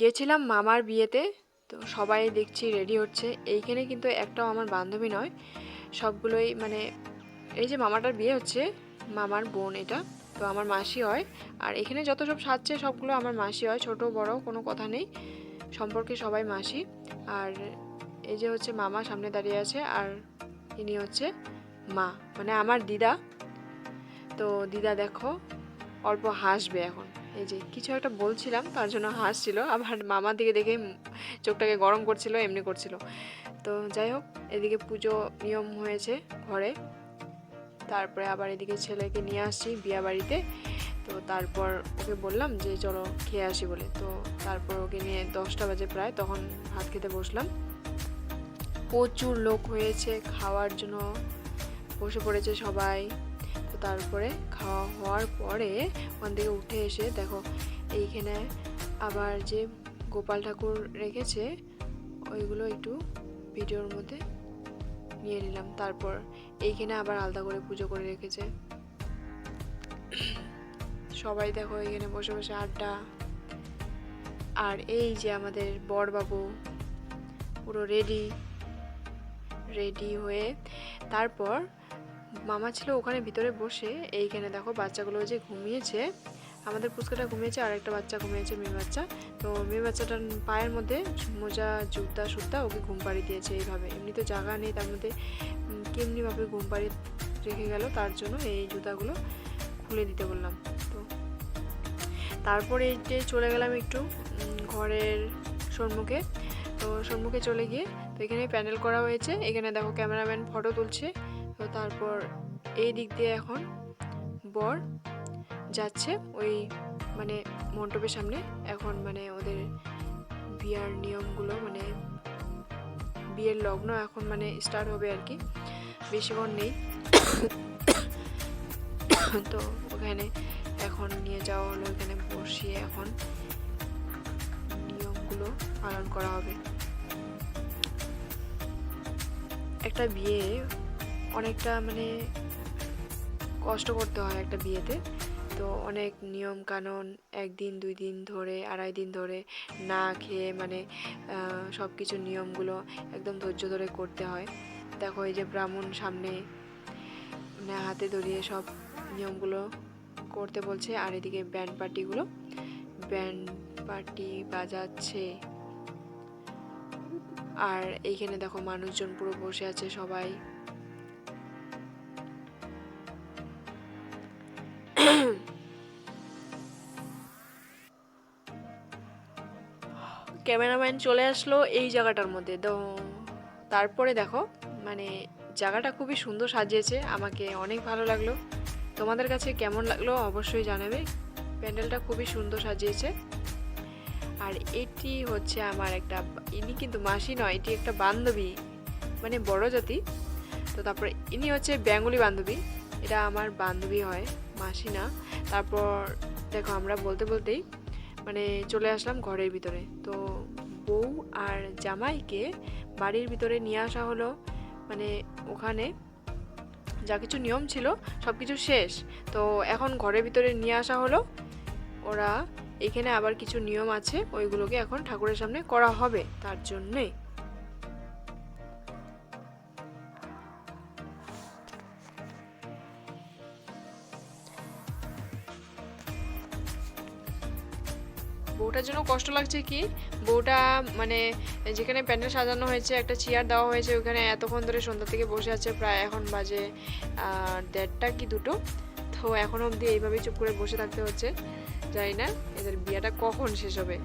গেছিলাম মামার বিয়েতে, তো সবাই দেখছি রেডি হচ্ছে। এইখানে কিন্তু একটাও আমার বান্ধবী নয়, সবগুলোই মানে এই যে মামাটার বিয়ে হচ্ছে, মামার বোন এটা, তো আমার মাসি হয়। আর এখানে যত সব সাজছে সবগুলো আমার মাসি হয়, ছোট, বড়, কোনো কথা নেই। সম্পর্কে সবাই মাসি। আর এই যে হচ্ছে মামা সামনে দাঁড়িয়ে আছে, আর ইনি হচ্ছে মা মানে আমার দিদা। তো দিদা দেখো, অল্প হাসবে এখন। এই যে কিছু একটা বলছিলাম, তার জন্য হাসছিল। আমার মামার দিকে দেখে চোখটাকে গরম করছিল, এমনি করছিল। তো যাই হোক, এদিকে পুজো নিয়ম হয়েছে ঘরে। তারপরে আবার এদিকে ছেলেকে নিয়ে আসছি বিয়া বাড়িতে। তো তারপর ওকে বললাম যে, চলো খেয়ে আসি বলে। তো তারপর ওকে নিয়ে দশটা বাজে প্রায়, তখন ভাত খেতে বসলাম। প্রচুর লোক হয়েছে, খাওয়ার জন্য বসে পড়েছে সবাই। তারপরে খাওয়া হওয়ার পরে ওখান থেকে উঠে এসে দেখো, এইখানে আবার যে গোপাল ঠাকুর রেখেছে, ওইগুলো একটু ভিডিওর মধ্যে নিয়ে নিলাম। তারপর এইখানে আবার আলাদা করে পুজো করে রেখেছে। সবাই দেখো এখানে বসে বসে আড্ডা। আর এই যে আমাদের বরবাবু, পুরো রেডি রেডি হয়ে তারপর মামা ছিল ওখানে ভিতরে বসে, এইখানে দেখো বাচ্চাগুলো যে ঘুমিয়েছে, আমাদের পুচকাটা ঘুমিয়েছে আর একটা বাচ্চা ঘুমিয়েছে, মেয়ে বাচ্চা। তো মেয়ে বাচ্চাটার পায়ের মধ্যে মোজা, জুতা, সুতা ওকে ঘুম পাড়িয়ে দিয়েছে এইভাবে। এমনি তো জায়গা নেই, তার মধ্যে কেমনিভাবে ঘুম পাড়িয়ে রেখে গেল, তার জন্য এই জুতাগুলো খুলে দিতে বললাম। তো তারপরে এই যে চলে গেলাম একটু ঘরের সম্মুখে। তো সম্মুখে চলে গিয়ে, তো এখানে প্যানেল করা হয়েছে, এখানে দেখো ক্যামেরাম্যান ফটো তুলছে। তারপর এই দিক দিয়ে এখন বর যাচ্ছে ওই মানে মণ্ডপের সামনে। এখন মানে ওদের বিয়ার নিয়মগুলো মানে বিয়ের লগ্ন এখন মানে স্টার্ট হবে আর কি। বেশিক্ষণ নেই। তো ওখানে এখন নিয়ে যাওয়া হলো ওখানে বসিয়ে এখন নিয়মগুলো পালন করা হবে। একটা বিয়ে অনেকটা মানে কষ্ট করতে হয় একটা বিয়েতে। তো অনেক নিয়ম কানুন একদিন, দুই দিন ধরে, আড়াই দিন ধরে না খেয়ে মানে সব কিছু নিয়মগুলো একদম ধৈর্য ধরে করতে হয়। দেখো এই যে ব্রাহ্মণ সামনে মানে হাতে ধরিয়ে সব নিয়মগুলো করতে বলছে, আর এদিকে ব্যান্ড পার্টিগুলো। ব্যান্ড পার্টি বাজাচ্ছে। আর এইখানে দেখো মানুষজন পুরো বসে আছে সবাই। ক্যামেরাম্যান চলে আসলো এই জায়গাটার মধ্যে। তো তারপরে দেখো মানে জায়গাটা খুবই সুন্দর সাজিয়েছে, আমাকে অনেক ভালো লাগল। তোমাদের কাছে কেমন লাগল অবশ্যই জানাবে। প্যান্ডেলটা খুবই সুন্দর সাজিয়েছে। আর এটি হচ্ছে আমার একটা, ইনি কিন্তু মাসি নয়, এটি একটা বান্ধবী মানে বড় জাতি। তো তারপরে ইনি হচ্ছে বেঙ্গলি বান্ধবী, এটা আমার বান্ধবী হয়, মাসি না। তারপর দেখো আমরা বলতে বলতেই মানে চলে আসলাম ঘরের ভিতরে। তো বউ আর জামাইকে বাড়ির ভিতরে নিয়ে আসা হলো। মানে ওখানে যা কিছু নিয়ম ছিল সব কিছু শেষ। তো এখন ঘরের ভিতরে নিয়ে আসা হলো। ওরা এখানে আবার কিছু নিয়ম আছে, ওইগুলোকে এখন ঠাকুরের সামনে করা হবে তার জন্যে। বউটার জন্য কষ্ট লাগছে কি? বউটা মানে যেখানে প্যান্ডেল সাজানো হয়েছে, একটা চেয়ার দেওয়া হয়েছে, ওখানে এতক্ষণ ধরে সন্ধ্যা থেকে বসে আছে, প্রায় এখন বাজে দেড়টা কি দুটো? তো এখন অবধি এইভাবেই চুপ করে বসে থাকতে হচ্ছে। জানি না, এদের বিয়েটা কখন শেষ হবে?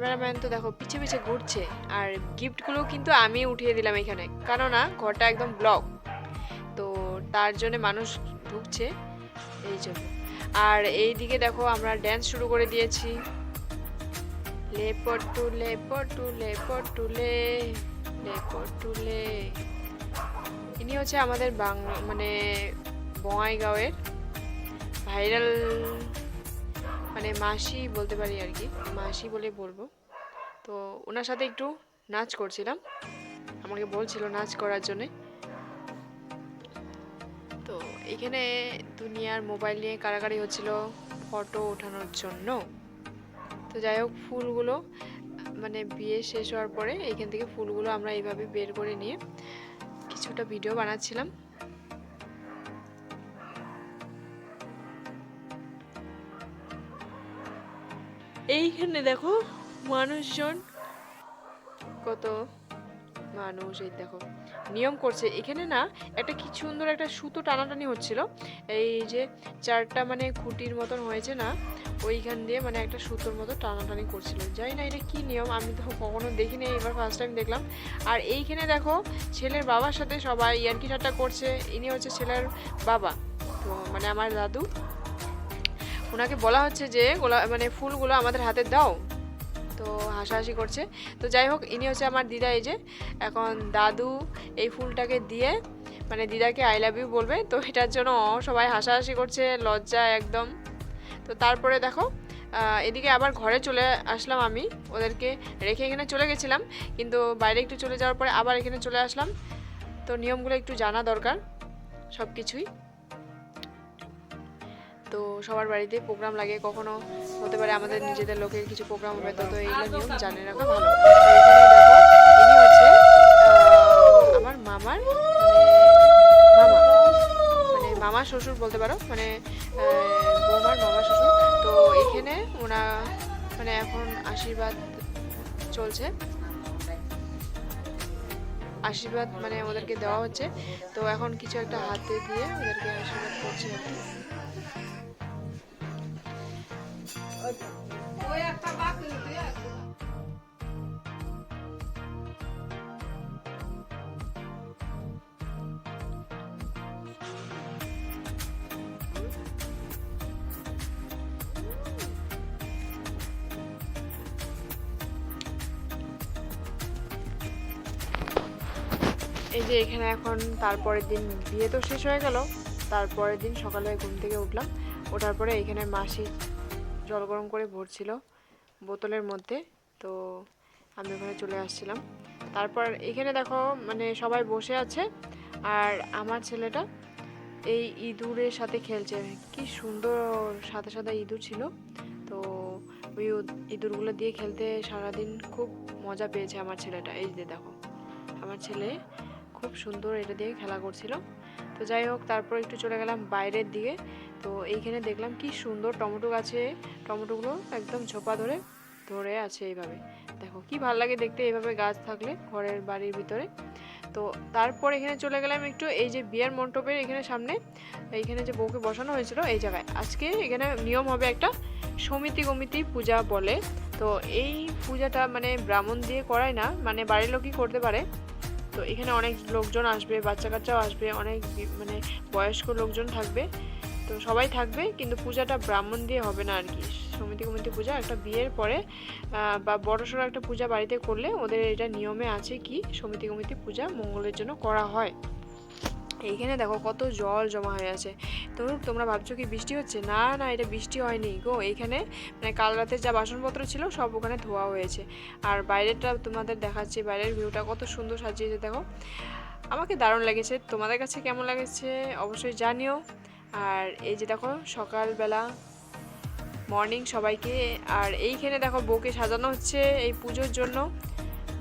ক্যামেরাম্যান তো দেখো, পিছে পিছে ঘুরছে। আর গিফটগুলো কিন্তু আমি উঠিয়ে দিলাম এখানে। কেননা ঘরটা একদম ব্লক তো তার জন্য মানুষ ঢুকছে এই জন্য। আর এই দিকে দেখো, আমরা ড্যান্স শুরু করে দিয়েছি। লেপটুলে পটুলে পটুলে লেপটুলে ইনি হচ্ছে আমাদের বাংলা মানে বঙ্গাইগাঁওয়ের ভাইরাল মানে মাসি বলতে পারি আর কি, মাসি বলে বলব। তো ওনার সাথে একটু নাচ করছিলাম, আমাকে বলছিল নাচ করার জন্যে। তো এখানে দুনিয়ার মোবাইল নিয়ে কারাকারি হচ্ছিল ফটো ওঠানোর জন্য। তো যাই হোক, ফুলগুলো মানে বিয়ে শেষ হওয়ার পরে এইখান থেকে ফুলগুলো আমরা এইভাবে বের করে নিয়ে কিছুটা ভিডিও বানাচ্ছিলাম। এইখানে দেখো মানুষজন। কত মানুষ, এই দেখো। নিয়ম করছে। এখানে না একটা কি সুন্দর একটা সুতো টানাটানি হচ্ছিল। এই যে চারটা মানে খুঁটির মতন হয়েছে না, ওইখান দিয়ে মানে একটা সুতোর মতো টানাটানি করছিল। জানি না এটা কি নিয়ম, আমি তো কখনো দেখিনি, এবার ফার্স্ট টাইম দেখলাম। আর এইখানে দেখো ছেলের বাবার সাথে সবাই ইয়ার্কি ঠাট্টা করছে। ইনি হচ্ছে ছেলের বাবা, তো মানে আমার দাদু। ওনাকে বলা হচ্ছে যে গোলা মানে ফুলগুলো আমাদের হাতে দাও। তো হাসাহাসি করছে। তো যাই হোক, ইনি হচ্ছে আমার দিদা এই যে, এখন দাদু এই ফুলটাকে দিয়ে মানে দিদাকে আই লাভ ইউ বলবে। তো এটার জন্য সবাই হাসাহাসি করছে, লজ্জা একদম। তো তারপরে দেখো এদিকে আবার ঘরে চলে আসলাম আমি। ওদেরকে রেখে এখানে চলে গেছিলাম। কিন্তু বাইরে একটু চলে যাওয়ার পরে আবার এখানে চলে আসলাম। তো নিয়মগুলো একটু জানা দরকার সব কিছুই তো সবার বাড়িতে প্রোগ্রাম লাগে কখনো হতে পারে আমাদের নিজেদের লোকের কিছু প্রোগ্রাম হবে তো তো এইগুলো নিয়ম জানে রাখা ভালো। ইনি হচ্ছে আমার মামার মানে মামা মানে মামা শ্বশুর বলতে পারো মানে বৌমার মামা শ্বশুর। তো এখানে ওনা মানে এখন আশীর্বাদ চলছে। আশীর্বাদ মানে ওদেরকে দেওয়া হচ্ছে। তো এখন কিছু একটা হাতে দিয়ে ওদেরকে আশীর্বাদ করছে। এই যে এখানে এখন তারপরের দিন বিয়ে তো শেষ হয়ে গেল। তারপরের দিন সকালে ঘুম থেকে উঠলাম। ওঠার পরে এখানে মাসি জল গরম করে ভরছিল বোতলের মধ্যে। তো আমি ওখানে চলে আসছিলাম। তারপর এখানে দেখো মানে সবাই বসে আছে আর আমার ছেলেটা এই ইঁদুরের সাথে খেলছে। কি সুন্দর সাদা সাদা ইঁদুর ছিল। তো ওই ইঁদুরগুলো দিয়ে খেলতে সারাদিন খুব মজা পেয়েছে আমার ছেলেটা। এই যে দেখো, আমার ছেলে খুব সুন্দর এটা দিয়ে খেলা করছিল। তো যাই হোক, তারপর একটু চলে গেলাম বাইরের দিকে। তো এইখানে দেখলাম কি সুন্দর টমেটো গাছে, টমেটোগুলো একদম ঝোপা ধরে ধরে আছে এইভাবে। দেখো কি ভালো লাগে দেখতে এইভাবে গাছ থাকলে ঘরের বাড়ির ভিতরে। তো তারপর এখানে চলে গেলাম একটু এই যে বিয়ের মণ্ডপের এখানে সামনে। এইখানে যে বউকে বসানো হয়েছিল এই জায়গায়। আজকে এখানে নিয়ম হবে একটা সমিতি কমিতি পূজা বলে। তো এই পূজাটা মানে ব্রাহ্মণ দিয়ে করায় না মানে বাড়ির লোকই করতে পারে। তো এখানে অনেক লোকজন আসবে বাচ্চা কাচ্চাও আসবে, অনেক মানে বয়স্ক লোকজন থাকবে। তো সবাই থাকবে, কিন্তু পূজাটা ব্রাহ্মণ দিয়ে হবে না আর কি সমিতি কমিতি পূজা একটা বিয়ের পরে বা বড়সড় একটা পূজা বাড়িতে করলে ওদের এটা নিয়মে আছে কি, সমিতি কমিতি পূজা মঙ্গলের জন্য করা হয়। এইখানে দেখো কত জল জমা হয়ে আছে। তো তোমরা ভাবছ কি বৃষ্টি হচ্ছে? না না, এটা বৃষ্টি হয়নি গো। এইখানে মানে কাল রাতে যা বাসনপত্র ছিল সব ওখানে ধোয়া হয়েছে। আর বাইরেটা তোমাদের দেখাচ্ছি, বাইরের ভিউটা কত সুন্দর সাজিয়েছে, দেখো। আমাকে দারুণ লেগেছে। তোমাদের কাছে কেমন লাগেছে অবশ্যই জানিও। আর এই যে দেখো, সকালবেলা মর্নিং সবাইকে। আর এইখানে দেখো বউকে সাজানো হচ্ছে এই পুজোর জন্য।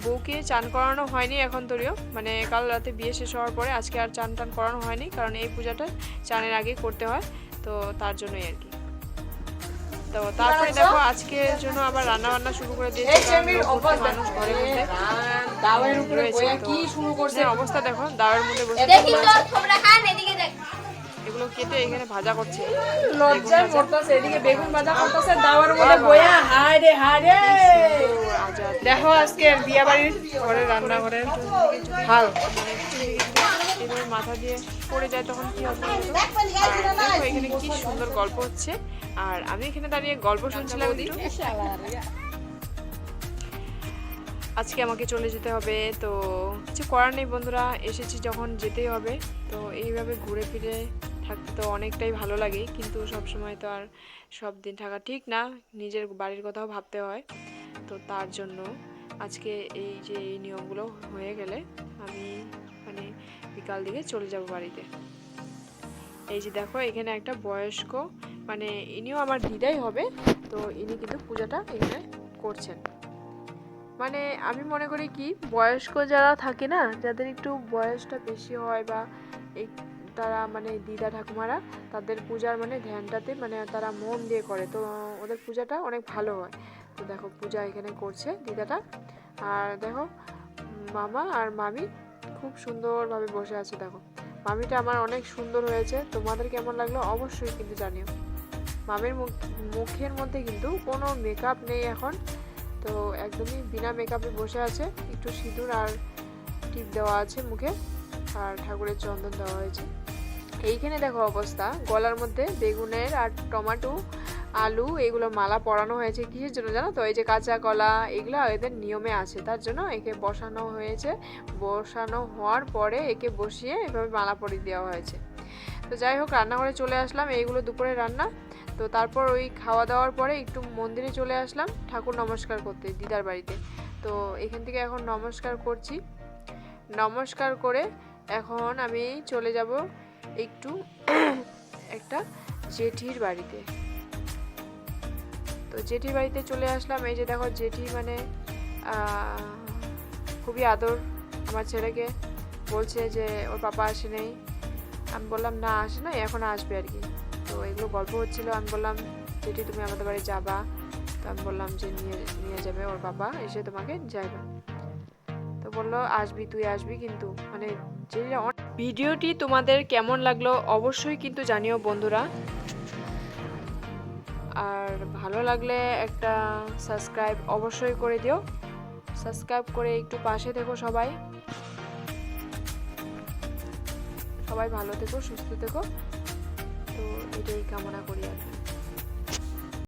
বউকে চান করানো হয়নি এখন তরিও। মানে কাল রাতে বিয়ে শেষ হওয়ার পরে আজকে আর চান টান করানো হয়নি কারণ এই পূজাটা চানের আগে করতে হয় তো তার জন্যই আর কি। তো তারপরে দেখো আজকের জন্য আবার রান্না বান্না শুরু করে দিয়েছে মানুষ ঘরে বসে দাওয়ার উপরে কি শুরু করছে? অবস্থা দেখো দাওয়ার মধ্যে বসে এগুলো কেটে এখানে ভাজা করছে। লজ্জায় মরতাছে এদিকে বেগুন ভাজা করতেছে দাওয়ার মধ্যে হায় রে হায় রে! দেখো আজকে বিয়ে বাড়ির ঘরে রান্নাঘরের হাল। এবার মাথা দিয়ে পড়ে যায় তখন কি হবে এখানে কি সুন্দর গল্প হচ্ছে। আর আমি এখানে দাঁড়িয়ে গল্প শুনছিলাম আজকে আমাকে চলে যেতে হবে তো কিছু করার নেই বন্ধুরা এসেছি যখন যেতেই হবে। তো এইভাবে ঘুরে ফিরে থাকতে তো অনেকটাই ভালো লাগে, কিন্তু সব সময় তো আর সব দিন থাকা ঠিক না, নিজের বাড়ির কথাও ভাবতে হয়। তো তার জন্য আজকে এই যে এই নিয়মগুলো হয়ে গেলে আমি মানে বিকাল দিকে চলে যাব বাড়িতে। এই যে দেখো, এখানে একটা বয়স্ক মানে ইনিও আমার দিদাই হবে, তো ইনি কিন্তু পূজাটা এখানে করছেন। মানে আমি মনে করি কি, বয়স্ক যারা থাকে না, যাদের একটু বয়সটা বেশি হয় বা তারা মানে দিদা ঠাকুমারা তাদের পূজার মানে ধ্যানটাতে মানে তারা মন দিয়ে করে। তো ওদের পূজাটা অনেক ভালো হয়। তো দেখো পূজা এখানে করছে দিদাটা। আর দেখো মামা আর মামি খুব সুন্দরভাবে বসে আছে দেখো। মামিটা আমার অনেক সুন্দর হয়েছে। তোমাদের কেমন লাগল অবশ্যই কিন্তু জানিও। মামির মুখ, মুখের মধ্যে কিন্তু কোনো মেকআপ নেই এখন। তো একদমই বিনা মেকআপে বসে আছে। একটু সিঁদুর আর টিপ দেওয়া আছে মুখে। আর ঠাকুরের চন্দন দেওয়া হয়েছে। এইখানে দেখো অবস্থা। গলার মধ্যে বেগুনের আর টমাটো, আলু, এগুলো মালা পরানো হয়েছে কিসের জন্য জানো তো? এই যে কাঁচা কলা, এগুলো এদের নিয়মে আছে। তার জন্য একে বসানো হয়েছে। বসানো হওয়ার পরে একে বসিয়ে এভাবে মালা পরিয়ে দেওয়া হয়েছে। তো যাই হোক, রান্নাঘরে চলে আসলাম। এইগুলো দুপুরে রান্না। তো তারপর ওই খাওয়া দাওয়ার পরে একটু মন্দিরে চলে আসলাম ঠাকুর নমস্কার করতে, দিদার বাড়িতে। তো এখান থেকে এখন নমস্কার করছি। নমস্কার করে এখন আমি চলে যাব একটু একটা জেঠির বাড়িতে। তো জেঠির বাড়িতে চলে আসলাম। এই যে দেখো, জেঠি মানে খুবই আদর আমার ছেলেকে। বলছে যে, ওর পাপা আসে নেই। আমি বললাম, না, আসে নাই, এখন আসবে আর কি। তো এগুলো গল্প হচ্ছিল। আমি বললাম, জেঠি, তুমি আমাদের বাড়ি যাবা। তো আমি বললাম যে, নিয়ে নিয়ে যাবে ওর বাবা এসে তোমাকে যাইবে। বলল, আসবি তুই আসবি কিন্তু। মানে ভিডিওটি তোমাদের কেমন লাগল অবশ্যই কিন্তু জানিও বন্ধুরা। আর ভালো লাগলে একটা সাবস্ক্রাইব অবশ্যই করে দিও। সাবস্ক্রাইব করে একটু পাশে থেকো সবাই। সবাই ভালো থেকো, সুস্থ থেকো। তো এটাই কামনা করি আর কি।